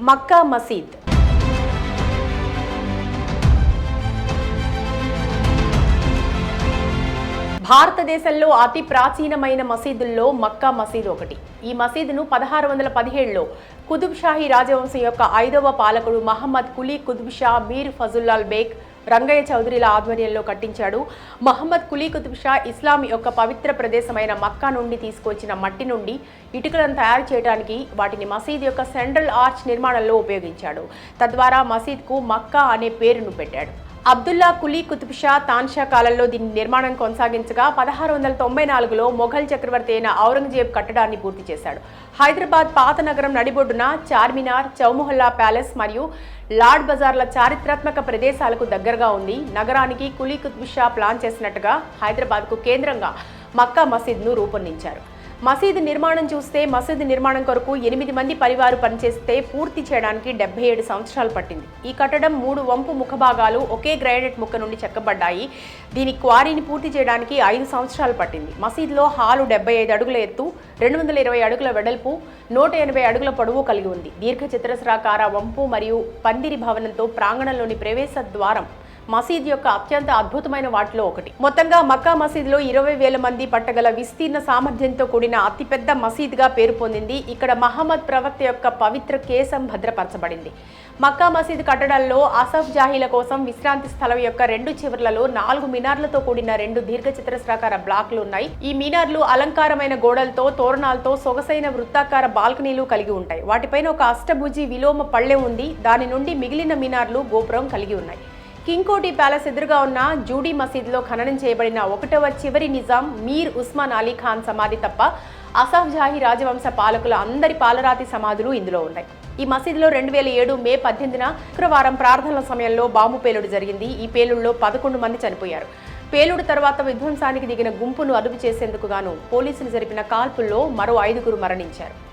మక్కా మసీద్. భారతదేశంలో అతి ప్రాచీనమైన మసీదుల్లో మక్కా మసీదు ఒకటి. ఈ మసీదును పదహారు వందల పదిహేడులో కుతుబ్ షాహీ రాజవంశం యొక్క ఐదవ పాలకుడు మహమ్మద్ కులీ కుతుబ్ షా మీర్ ఫజుల్లాల్ బేగ్ రంగయ్య చౌదరిల ఆధ్వర్యంలో కట్టించాడు. మహమ్మద్ కులీ కుతుబ్ షా ఇస్లాం యొక్క పవిత్ర ప్రదేశమైన మక్కా నుండి తీసుకొచ్చిన మట్టి నుండి ఇటుకలను తయారు చేయడానికి వాటిని మసీద్ యొక్క సెంట్రల్ ఆర్చ్ నిర్మాణంలో ఉపయోగించాడు. తద్వారా మసీద్కు మక్కా అనే పేరును పెట్టాడు. అబ్దుల్లా కులీ కుతుబ్షా తాన్షా కాలంలో దీని నిర్మాణం కొనసాగించగా పదహారు వందల తొంభై నాలుగులో మొఘల్ చక్రవర్తి అయిన ఔరంగజేబ్ కట్టడాన్ని పూర్తి చేశాడు. హైదరాబాద్ పాత నగరం నడిబొడ్డున చార్మినార్ చౌముహల్లా ప్యాలెస్ మరియు లార్డ్ బజార్ల చారిత్రాత్మక ప్రదేశాలకు దగ్గరగా ఉంది. నగరానికి కులీ కుతుబ్షా ప్లాన్ చేసినట్టుగా హైదరాబాద్కు కేంద్రంగా మక్కా మసీద్ను రూపొందించారు. మసీదు నిర్మాణం చూస్తే మసీదు నిర్మాణం కొరకు ఎనిమిది మంది పరివారు పనిచేస్తే పూర్తి చేయడానికి డెబ్బై ఏడు సంవత్సరాలు పట్టింది. ఈ కట్టడం మూడు వంపు ముఖభాగాలు ఒకే గ్రానైట్ ముక్క నుండి చెక్కబడ్డాయి. దీని క్వారీని పూర్తి చేయడానికి ఐదు సంవత్సరాలు పట్టింది. మసీదులో హాలు డెబ్బై ఐదు అడుగుల ఎత్తు రెండు వందల ఇరవై అడుగుల వెడల్పు నూట ఎనభై అడుగుల పొడవు కలిగి ఉంది. దీర్ఘ చతురస్రాకార వంపు మరియు పందిరి భవనంతో ప్రాంగణంలోని ప్రవేశ ద్వారం మసీద్ యొక్క అత్యంత అద్భుతమైన వాటిలో ఒకటి. మొత్తంగా మక్కా మసీద్లో ఇరవై వేల మంది పట్టగల విస్తీర్ణ సామర్థ్యంతో కూడిన అతిపెద్ద మసీద్గా పేరు పొందింది. ఇక్కడ మహమ్మద్ ప్రవక్త యొక్క పవిత్ర కేసం భద్రపరచబడింది. మక్కా మసీద్ కట్టడాల్లో అసఫ్ జాహీల కోసం విశ్రాంతి స్థలం యొక్క రెండు చివర్లలో నాలుగు మినార్లతో కూడిన రెండు దీర్ఘచతురస్రాకార బ్లాక్లు ఉన్నాయి. ఈ మినార్లు అలంకారమైన గోడలతో తోరణాలతో సొగసైన వృత్తాకార బాల్కనీలు కలిగి ఉంటాయి. వాటిపైన ఒక అష్టభుజి విలోమ పళ్ళె ఉంది. దాని నుండి మిగిలిన మినార్లు గోపురం కలిగి ఉన్నాయి. కింగ్కోటి ప్యాలెస్ ఎదురుగా ఉన్న జూడీ మసీద్లో ఖననం చేయబడిన ఒకటవ చివరి నిజాం మీర్ ఉస్మాన్ అలీ ఖాన్ సమాధి తప్ప అసాఫ్ జాహీ రాజవంశ పాలకుల అందరి పాలరాతి సమాధులు ఇందులో ఉన్నాయి. ఈ మసీదులో రెండు వేల ఏడు మే పద్దెనిమిదిన శుక్రవారం ప్రార్థనల సమయంలో బాంబు పేలుడు జరిగింది. ఈ పేలుడులో పదకొండు మంది చనిపోయారు. పేలుడు తర్వాత విధ్వంసానికి దిగిన గుంపును అదుపు చేసేందుకు గాను పోలీసులు జరిపిన కాల్పుల్లో మరో ఐదుగురు మరణించారు.